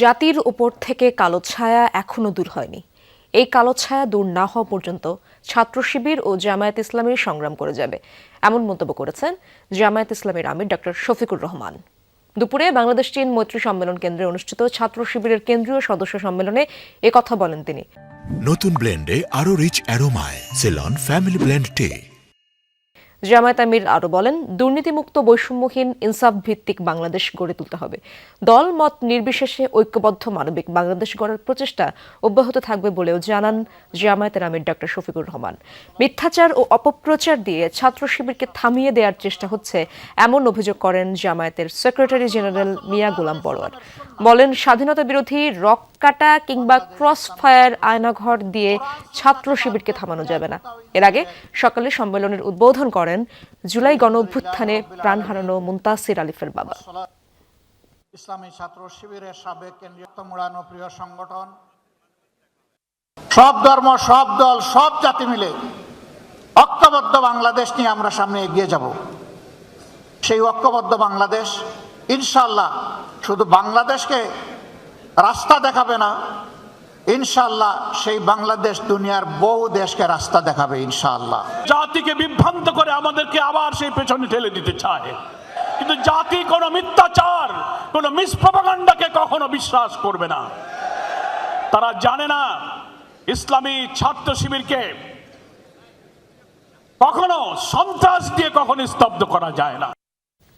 জাতির উপর থেকে কালো ছায়া এখনও দূর হয়নি। এই কালো ছায়া দূর না হওয়া পর্যন্ত ছাত্র শিবির ও জামায়াত ইসলামী সংগ্রাম করে যাবে। এমন মন্তব্য করেছেন জামায়াত ইসলামের আমির ডক্টর শফিকুর রহমান। দুপুরে বাংলাদেশ চীন মৈত্রী সম্মেলন কেন্দ্রে অনুষ্ঠিত ছাত্র শিবিরের কেন্দ্রীয় সদস্য সম্মেলনে কথা বলেন তিনি। নতুন ব্লেন্ডে আরও rich অ্যারোমায় Ceylon family blend tea Jamaat আমির আরও বলেন, দুর্নীতিমুক্ত বৈষম্যহীন ইনসাফ ভিত্তিক বাংলাদেশ গড়ে তুলতে হবে। দল, মত নির্বিশেষে ঐক্যবদ্ধ মানবিক বাংলাদেশ গড়ার প্রচেষ্টা অব্যাহত থাকবে বলেও জানান জামায়াতের আমির ডক্টর শফিকুর রহমান। মিথ্যাচার ও অপপ্রচার দিয়ে ছাত্র শিবিরকে থামিয়ে দেওয়ার চেষ্টা হচ্ছে এমন অভিযোগ করেন জামায়াতের সেক্রেটারি জেনারেল মিয়া গোলাম পরোয়ার বলেন, স্বাধীনতা বিরোধী রক কাটা কিংবা ক্রস ফায়ার আয়নাঘর দিয়ে ছাত্র শিবিরকে থামানো যাবে না। এর আগে সকালে সম্মেলনের উদ্বোধন করেন জুলাই গণ অভ্যুত্থানে প্রাণ হারানো মুন্তাসির আলিফের বাবা। ইসলামী ছাত্র শিবিরের সাবেক কেন্দ্রীয় সংগঠন। সব ধর্ম, সব দল, সব জাতি মিলে ঐক্যবদ্ধ বাংলাদেশ নিয়ে আমরা সামনে এগিয়ে যাব। সেই ঐক্যবদ্ধ বাংলাদেশ ইনশাল্লাহ শুধু বাংলাদেশকে রাস্তা দেখাবে না ইনশাল্লাহ সেই বাংলাদেশ দুনিয়ার বহু দেশকে রাস্তা দেখাবে ইনশাল্লাহ জাতিকে বিভ্রান্ত করে আমাদেরকে আবার সেই পেছনে ঠেলে দিতে চায়। কিন্তু জাতি কোনো মিথ্যাচার, কোনো মিসপ্রপাগান্ডাকে কখনো বিশ্বাস করবে না। তারা জানে না ইসলামী ছাত্র শিবিরকে কখনো সন্ত্রাস দিয়ে কখনো স্তব্ধ করা যায় না।